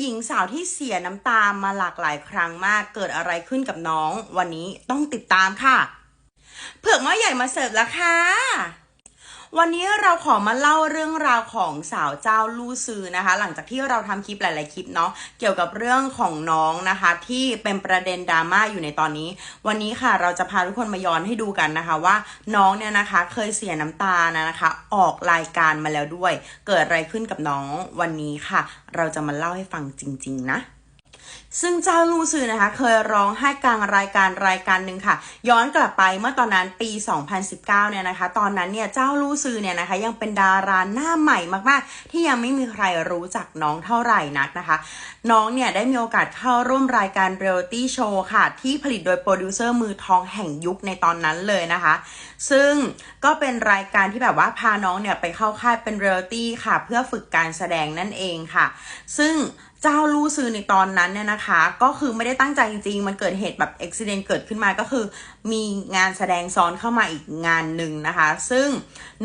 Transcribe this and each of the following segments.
หญิงสาวที่เสียน้ำตามาหลากหลายครั้งมากเกิดอะไรขึ้นกับน้อง วันนี้ต้องติดตามค่ะ เผือกม้อใหญ่มาเสิร์ฟแล้วค่ะ วันนี้เราขอมาเล่าเรื่องราวของสาวเจ้าลู่ซือนะคะ หลังจากที่เราทำคลิปหลาย ๆ คลิปเนาะเกี่ยวกับเรื่องของน้องนะคะ ที่เป็นประเด็นดราม่าอยู่ในตอนนี้ วันนี้ค่ะเราจะพาทุกคนมาย้อนให้ดูกันนะคะ ว่าน้องเนี่ยนะคะเคยเสียน้ำตานะคะ ออกรายการมาแล้วด้วย เกิดอะไรขึ้นกับน้องวันนี้ค่ะ เราจะมาเล่าให้ฟังจริง ๆ นะ ซึ่งเจ้าลูซือนะคะ เคยร้องไห้กลางรายการรายการหนึ่งค่ะ ย้อนกลับไปเมื่อตอนนั้นปี 2019 เนี่ยนะคะ ตอนนั้นเนี่ยเจ้าลูซือเนี่ยนะคะยังเป็นดาราหน้าใหม่มากๆ ที่ยังไม่มีใครรู้จักน้องเท่าไหร่นักนะคะ น้องเนี่ยได้มีโอกาสเข้าร่วมรายการเรียลตี้โชว์ค่ะ ที่ผลิตโดยโปรดิวเซอร์มือทองแห่งยุคในตอนนั้นเลยนะคะ ซึ่งก็เป็นรายการที่แบบว่าพาน้องเนี่ยไปเข้าค่ายเป็นเรียลตี้ค่ะ เพื่อฝึกการแสดงนั่นเองค่ะ ซึ่ง เจ้าลู่ซือในตอนนั้นเนี่ยนะคะ ก็คือไม่ได้ตั้งใจจริงๆ มันเกิดเหตุแบบอุบิเหตุเกิดขึ้นมาก็คือ มีงานแสดงซ้อนเข้ามาอีกงานหนึ่งนะคะ ซึ่ง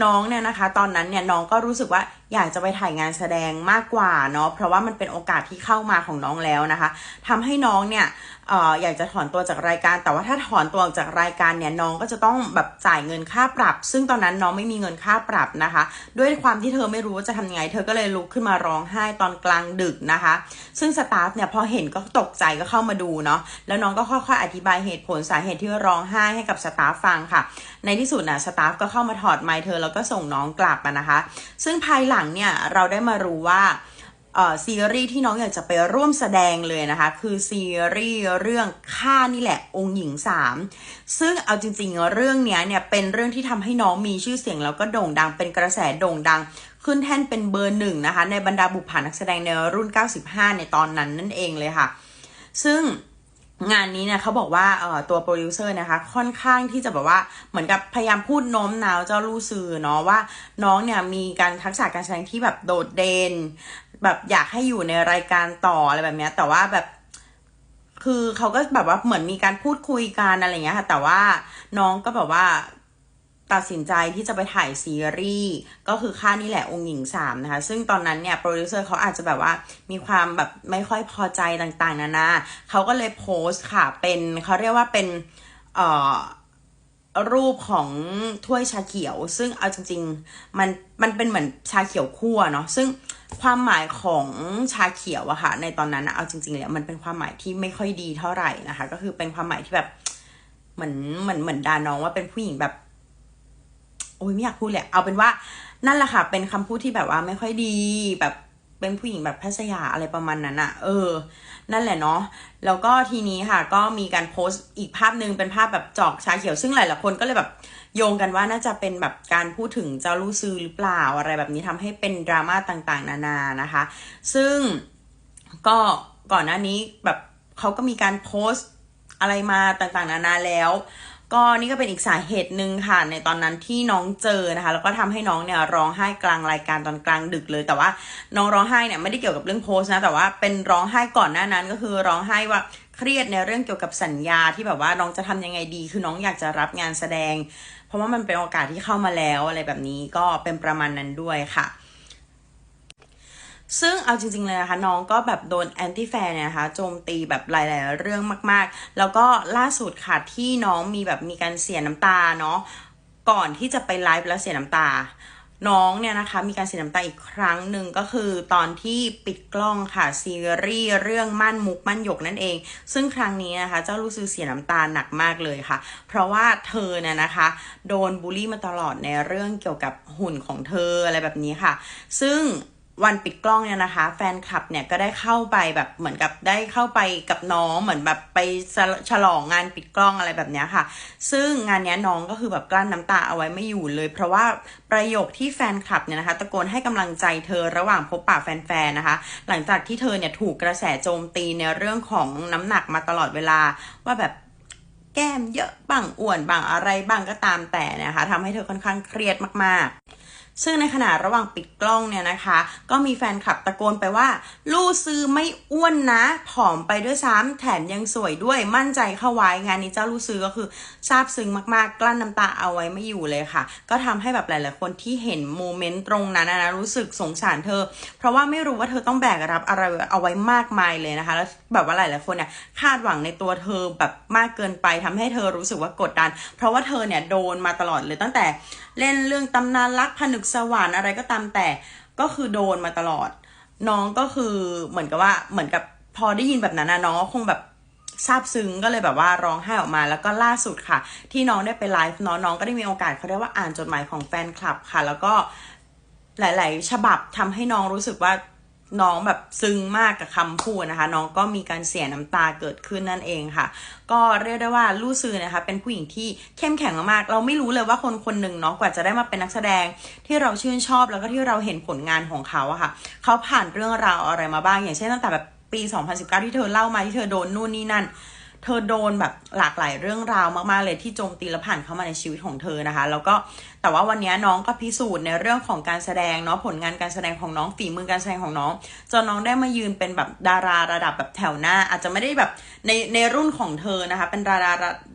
น้องเนี่ยนะคะ ตอนนั้นเนี่ยน้องก็รู้สึกว่า อยากจะไปถ่ายงานแสดงมากกว่าเนาะเพราะว่ามันเป็นโอกาสที่เข้ามาของน้องแล้วนะคะทำให้น้องเนี่ยอออยากจะถอนตัวจากรายการ แต่ว่าถ้าถอนตัวออกจากรายการเนี่ยน้องก็จะต้องแบบจ่ายเงินค่าปรับ ซึ่งตอนนั้นน้องไม่มีเงินค่าปรับนะคะ ด้วยความที่เธอไม่รู้ว่าจะทำยังไง เธอก็เลยลุกขึ้นมาร้องไห้ตอนกลางดึกนะคะ ซึ่งสตาฟเนี่ยพอเห็นก็ตกใจก็เข้ามาดูเนาะแล้วน้องก็ค่อยๆอธิบายเหตุผลสาเหตุที่ร้องไห้ให้กับสตาฟฟังค่ะ ในที่สุดนะสตาฟก็เข้ามาถอดไมค์เธอแล้วก็ส่งน้องกลับมานะคะ ซึ่งภายหลังเนี่ยเราได้มารู้ว่าซีรีส์ที่น้องอยากจะไปร่วมแสดงเลยนะคะ คือซีรีส์เรื่องข้านี่แหละ องค์หญิงสามซึ่งเอาจริงๆ เรื่องนี้เนี่ยเป็นเรื่องที่ทำให้น้องมีชื่อเสียงแล้วก็โด่งดังเป็นกระแสโด่งดัง ขึ้นแท่นเป็นเบอร์หนึ่งนะคะ ในบรรดาบุปผานักแสดงในรุ่น 95 ในตอนนั้นนั่นเองเลยค่ะ ซึ่ง งานนี้เนี่ยเขาบอกว่าเอ่อตัวโปรดิวเซอร์นะคะ ค่อนข้างที่จะแบบว่าเหมือนกับพยายามพูดโน้มน้าวเจ้าลู่ซือเนาะว่า น้องเนี่ยมีการทักษะการแสดงที่แบบโดดเด่นแบบอยากให้อยู่ในรายการต่ออะไรแบบเนี้ยแต่ว่าแบบคือเขาก็แบบว่าเหมือนมีการพูดคุยกันอะไรเงี้ยค่ะแต่ว่าน้องก็แบบว่า ตัดสินใจที่จะไปถ่ายซีรีส์ก็คือค่านี่แหละองค์หญิงสามนะคะ ซึ่งตอนนั้นเนี่ยโปรดิวเซอร์เขาอาจจะแบบว่ามีความแบบไม่ค่อยพอใจต่างๆ นานาเขาก็เลยโพสต์ค่ะ เป็นเขาเรียกว่าเป็นเอ่อรูปของถ้วยชาเขียว ซึ่งเอาจริงๆมันมันเป็นเหมือนชาเขียวคั่วเนาะซึ่งความหมายของชาเขียวอะค่ะ ในตอนนั้นเอาจริงๆแล้วมันเป็นความหมายที่ไม่ค่อยดีเท่าไหร่นะคะ ก็คือเป็นความหมายที่แบบเหมือนเหมือนเหมือนดาน้องว่าเป็นผู้หญิงแบบ โอ้ยไม่อยากพูดเลยเอาเป็นว่านั่นแหละค่ะ เป็นคำพูดที่แบบว่าไม่ค่อยดีแบบเป็นผู้หญิงแบบแพทยาอะไรประมาณนั้นอะเออ นั่นแหละเนาะ แล้วก็ทีนี้ค่ะ ก็มีการโพสต์อีกภาพหนึ่งเป็นภาพแบบจอกชาเขียวซึ่งหลายๆคนก็เลยแบบโยงกันว่าน่าจะเป็นแบบการพูดถึงเจ้าลู่ซือหรือเปล่าอะไรแบบนี้ทำให้เป็นดราม่าต่างๆ นานานะคะ ซึ่งก็ก่อนหน้านี้แบบเขาก็มีการโพสต์อะไรมาต่างๆ นานาแล้ว ก็นี่ก็เป็นอีกสาเหตุหนึ่งค่ะ ในตอนนั้นที่น้องเจอนะคะ แล้วก็ทำให้น้องเนี่ยร้องไห้กลางรายการตอนกลางดึกเลย แต่ว่าน้องร้องไห้เนี่ยไม่ได้เกี่ยวกับเรื่องโพสนะ แต่ว่าเป็นร้องไห้ก่อนหน้านั้นก็คือร้องไห้ว่าเครียดในเรื่องเกี่ยวกับสัญญาที่แบบว่าน้องจะทำยังไงดี คือน้องอยากจะรับงานแสดง เพราะว่ามันเป็นโอกาสที่เข้ามาแล้วอะไรแบบนี้ก็เป็นประมาณนั้นด้วยค่ะ ซึ่งเอาจริงๆเลยนะคะ น้องก็แบบโดนแอนตี้แฟนเนี่ยนะคะโจมตีแบบหลายๆเรื่องมากๆ แล้วก็ล่าสุดค่ะที่น้องมีแบบมีการเสียน้ำตาเนาะก่อนที่จะไปไลฟ์แล้วเสียน้ำตา น้องเนี่ยนะคะ มีการเสียน้ำตาอีกครั้งหนึ่งก็คือตอนที่ปิดกล้องค่ะซีรีส์เรื่องมั่นมุกมั่นหยกนั่นเอง ซึ่งครั้งนี้นะคะ เจ้าลูซือเสียน้ำตาหนักมากเลยค่ะ เพราะว่าเธอเนี่ยนะคะ โดนบูลลี่มาตลอดในเรื่องเกี่ยวกับหุ่นของเธออะไรแบบนี้ค่ะ ซึ่ง วันปิดกล้องเนี่ยนะคะ แฟนคลับเนี่ยก็ได้เข้าไปแบบเหมือนกับได้เข้าไปกับน้องเหมือนแบบไปฉลองงานปิดกล้องอะไรแบบนี้ค่ะ ซึ่งงานนี้น้องก็คือแบบกลั้นน้ำตาเอาไว้ไม่อยู่เลย เพราะว่าประโยคที่แฟนคลับเนี่ยนะคะตะโกนให้กำลังใจเธอระหว่างพบปะแฟนๆนะคะ หลังจากที่เธอเนี่ยถูกกระแสโจมตีในเรื่องของน้ำหนักมาตลอดเวลาว่าแบบ แก้มเยอะบ้างอ้วนบ้างอะไรบ้างก็ตามแต่นะคะทำให้เธอค่อนข้างเครียดมากๆ ซึ่งในขณะระหว่างปิดกล้องเนี่ยนะคะ ก็มีแฟนคลับตะโกนไปว่า ลู่ซื้อไม่อ้วนนะ ผอมไปด้วยซ้ำแถมยังสวยด้วยมั่นใจเข้าไว้งานนี้เจ้าลู่ซื้อก็คือซาบซึ้งมากๆ กลั้นน้ำตาเอาไว้ไม่อยู่เลยค่ะ ก็ทำให้แบบหลายๆคนที่เห็นโมเมนต์ตรงนั้นนะรู้สึกสงสารเธอ เพราะว่าไม่รู้ว่าเธอต้องแบกรับอะไรเอาไว้มากมายเลยนะคะแล้วแบบว่าหลายๆคนเนี่ยคาดหวังในตัวเธอแบบมากเกินไปทำให้เธอรู้สึกว่ากดดัน เพราะว่าเธอเนี่ยโดนมาตลอดเลยตั้งแต่เล่นเรื่องตำนานรักผนึกสวรรค์อะไรก็ตามแต่ก็คือโดนมาตลอด น้องก็คือเหมือนกับว่าเหมือนกับพอได้ยินแบบนั้นนะน้องคงแบบซาบซึ้งก็เลยแบบว่าร้องไห้ออกมาแล้วก็ล่าสุดค่ะ ที่น้องได้ไปไลฟ์น้องน้องก็ได้มีโอกาสเขาเรียกว่าอ่านจดหมายของแฟนคลับค่ะ แล้วก็หลาย ๆ ฉบับทำให้น้องรู้สึกว่า น้องแบบซึ้งมากกับคำพูดนะคะ น้องก็มีการเสียน้ำตาเกิดขึ้นนั่นเองค่ะ ก็เรียกได้ว่าลู่ซือนะคะ เป็นผู้หญิงที่เข้มแข็งมากๆเราไม่รู้เลยว่าคนคนหนึ่งเนาะกว่าจะได้มาเป็นนักแสดงที่เราชื่นชอบแล้วก็ที่เราเห็นผลงานของเขาอะค่ะ เขาผ่านเรื่องราวอะไรมาบ้าง อย่างเช่นตั้งแต่แบบปี 2019 ที่เธอเล่ามาที่เธอโดนนู่นนี่นั่น เธอโดนแบบหลากหลายเรื่องราวมากๆเลยที่โจมตีและผ่านเข้ามาในชีวิตของเธอนะคะ แล้วก็แต่ว่าวันนี้น้องก็พิสูจน์ในเรื่องของการแสดงเนาะผลงานการแสดงของน้องฝีมือการแสดงของน้องจนน้องได้มายืนเป็นแบบดาราระดับแบบแถวหน้า อาจจะไม่ได้แบบในในรุ่นของเธอนะคะ เป็นดารา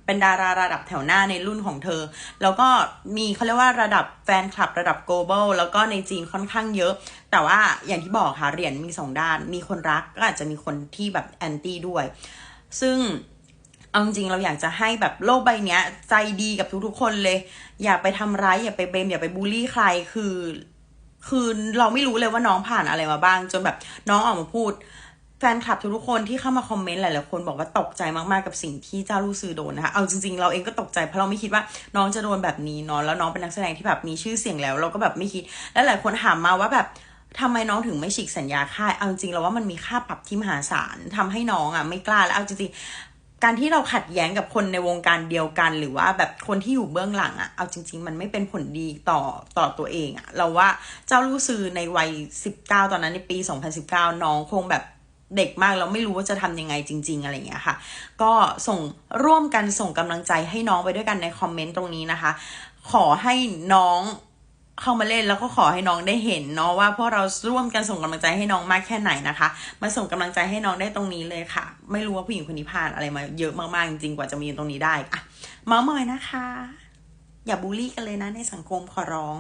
เป็นดาราระดับแถวหน้าในรุ่นของเธอ แล้วก็มีเขาเรียกว่าระดับแฟนคลับระดับ global แล้วก็ในจีนค่อนข้างเยอะ แต่ว่าอย่างที่บอกค่ะเหรียญมีสองด้าน มีคนรักก็อาจจะมีคนที่แบบแอนตี้ด้วย ซึ่ง เอาจริงเราอยากจะให้แบบโลกใบเนี้ย ใจดีกับทุกๆคนเลย อย่าไปทำร้ายอย่าไปเบมอย่าไปบูลลี่ใครคือ คือเราไม่รู้เลยว่าน้องผ่านอะไรมาบ้าง จนแบบน้องออกมาพูด แฟนคลับทุกๆคนที่เข้ามาคอมเมนต์หลายๆคนบอกว่าตกใจมากๆกับสิ่งที่เจ้าลูซือโดนนะคะเอาจริงๆเราเองก็ตกใจเพราะเราไม่คิดว่าน้องจะโดนแบบนี้เนาะแล้วน้องเป็นนักแสดงที่แบบมีชื่อเสียงแล้ว เราก็แบบไม่คิด และหลายคนถามมาว่าแบบทำไมน้องถึงไม่ฉีกสัญญาค่าย เอาจริงๆเราว่ามันมีค่าปรับที่มหาศาลทำให้น้องอะไม่กล้าแล้วเอาจริงๆ การที่เราขัดแย้งกับคนในวงการเดียวกัน หรือว่าแบบคนที่อยู่เบื้องหลังอะเอาจริง ๆ มันไม่เป็นผลดีต่อต่อตัวเองอะเราว่าเจ้าลูกซือในวัย 19 ตอนนั้นในปี 2019 น้องคงแบบเด็กมากเราไม่รู้ว่าจะทำยังไงจริง ๆ อะไรอย่างเงี้ยค่ะ ก็ส่งร่วมกันส่งกำลังใจให้น้องไปด้วยกันในคอมเมนต์ตรงนี้นะคะ ขอให้น้อง เข้ามาเล่นแล้วก็ขอให้น้องได้เห็นเนาะว่าพวกเราร่วมกันส่งกำลังใจให้น้องมากแค่ไหนนะคะ มาส่งกำลังใจให้น้องได้ตรงนี้เลยค่ะ ไม่รู้ว่าผู้หญิงคนนี้ผ่านอะไรมาเยอะมากๆจริงๆกว่าจะมีตรงนี้ได้อะเมาส์มอยนะคะ อย่าบูลลี่กันเลยนะในสังคมขอร้อง